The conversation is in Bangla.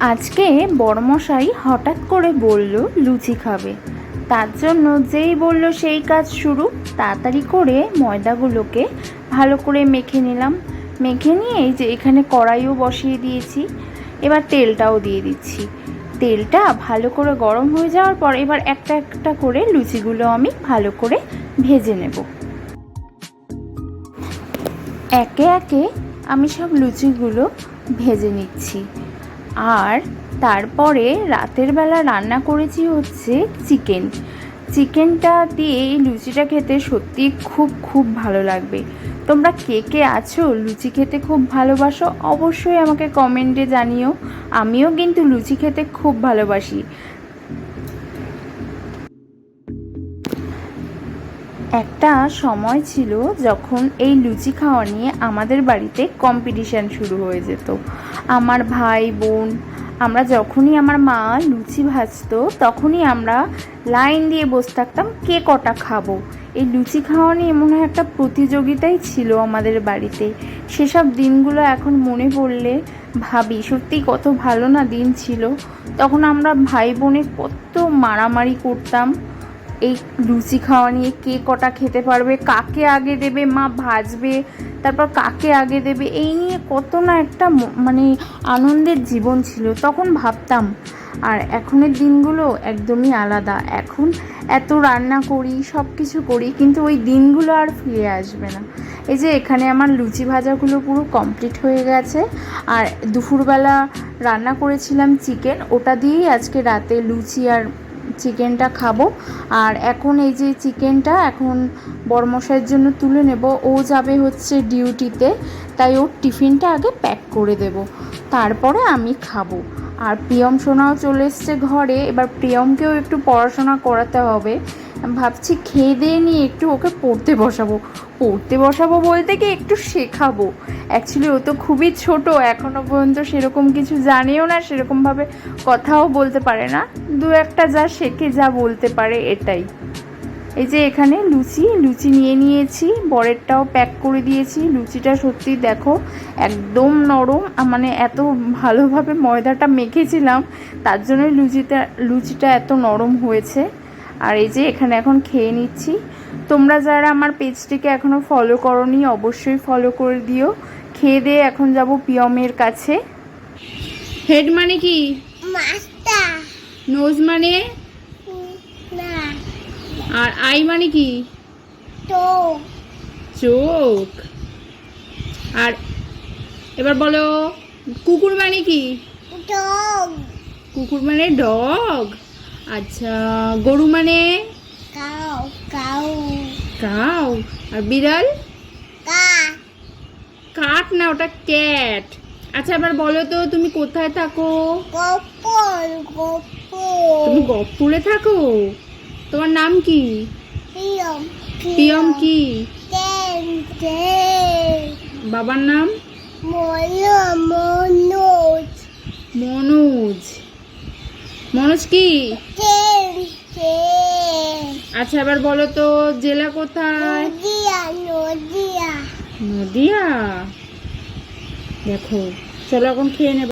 আজকে বড়মশাই হঠাৎ করে বলল, লুচি খাবে। তার জন্য যেই বলল সেই কাজ শুরু। তাড়াতাড়ি করে ময়দাগুলোকে ভালো করে মেখে নিলাম। মেখে নিয়ে এই যে এখানে কড়াইও বসিয়ে দিয়েছি। এবার তেলটাও দিয়ে দিচ্ছি। তেলটা ভালো করে গরম হয়ে যাওয়ার পর এবার একটা একটা করে লুচিগুলো আমি ভালো করে ভেজে নেব। একে একে আমি সব লুচিগুলো ভেজে নিচ্ছি। আর তারপরে রাতের বেলা রান্না করেছি হচ্ছে চিকেন। চিকেনটা দিয়ে এই লুচিটা খেতে সত্যি খুব খুব ভালো লাগবে। তোমরা কে কে আছো? লুচি খেতে খুব ভালোবাসো? অবশ্যই আমাকে কমেন্টে জানিও। আমিও কিন্তু লুচি খেতে খুব ভালোবাসি। একটা সময় ছিল যখন এই লুচি খাওয়া নিয়ে আমাদের বাড়িতে কম্পিটিশান শুরু হয়ে যেত। আমার ভাই, বোন, আমরা যখনই আমার মা লুচি ভাজতো, তখনই আমরা লাইন দিয়ে বসে থাকতাম, কে কটা খাব? এই লুচি খাওয়া নিয়ে মনে হয় একটা প্রতিযোগিতাই ছিল আমাদের বাড়িতে। সেসব দিনগুলো এখন মনে পড়লে ভাবি, সত্যি কত ভালো না দিন ছিল। তখন আমরা ভাই বোনে কত মারামারি করতাম এই লুচি খাওয়া নিয়ে কে কটা খেতে পারবে, কাকে আগে দেবে, মা ভাজবে, তারপর কাকে আগে দেবে, এই নিয়ে কত না একটা মানে আনন্দের জীবন ছিল। তখন ভাবতাম, আর এখনের দিনগুলো একদমই আলাদা। এখন এত রান্না করি সব কিছু করি, কিন্তু ওই দিনগুলো আর ফিরে আসবে না। এই যে এখানে আমার লুচি ভাজাগুলো পুরো কমপ্লিট হয়ে গেছে, আর দুপুরবেলা রান্না করেছিলাম চিকেন ওটা দিয়েই আজকে রাতে লুচি আর চিকেনটা খাব। আর এখন এই যে চিকেনটা এখন বড়মশাইয়ের জন্য তুলে নেব। ও যাবে হচ্ছে ডিউটিতে, তাই ওর টিফিনটা আগে প্যাক করে দেব। তারপরে আমি খাব। আর প্রিয়ম সোনাও চলে এসছে ঘরে। এবার প্রিয়মকেও একটু পড়াশোনা করাতে হবে। ভাবছি খেয়ে দিয়ে নিয়ে একটু ওকে পড়তে বসাবো। পড়তে বসাবো বলতে কি একটু শেখাবো। অ্যাকচুয়ালি ও তো খুবই ছোট এখনও পর্যন্ত সেরকম কিছু জানেও না সেরকমভাবে কথাও বলতে পারে না। দু একটা যা শেখে, যা বলতে পারে এটাই। এই যে এখানে লুচি লুচি নিয়ে নিয়েছি, বরেরটাও প্যাক করে দিয়েছি। লুচিটা সত্যি দেখো একদম নরম মানে এত ভালোভাবে ময়দাটা মেখেছিলাম, তার জন্যই লুচিটা লুচিটা এত নরম হয়েছে। আর এই যে এখানে এখন খেয়ে নিচ্ছি। তোমরা যারা আমার পেজটিকে এখনও ফলো করনি অবশ্যই ফলো করে দিও। খেয়ে দিয়ে এখন যাব পিয়মের কাছে। হেড মানে কি? নোজ মানে? না। আর আই মানে কি? চোখ। আর এবার বলো কুকুর মানে কি? ডগ কুকুর মানে ডগ। আচ্ছা গরু মানে? Cow cow. কাউ। আর বিড়াল? কাঠ না ওটা ক্যাট। আচ্ছা এবার বলো তো তুমি কোথায় থাকো? তুমি গোপল গপুরে থাকো? তোমার নাম কি? পিয়ম কি? বাবার নাম? মনো মনোজ। মনোজ। মনোজ কি? আচ্ছা এবার বলো তো জেলা কোথায়? নদিয়া? দেখো চলো এখন খেয়ে নেব।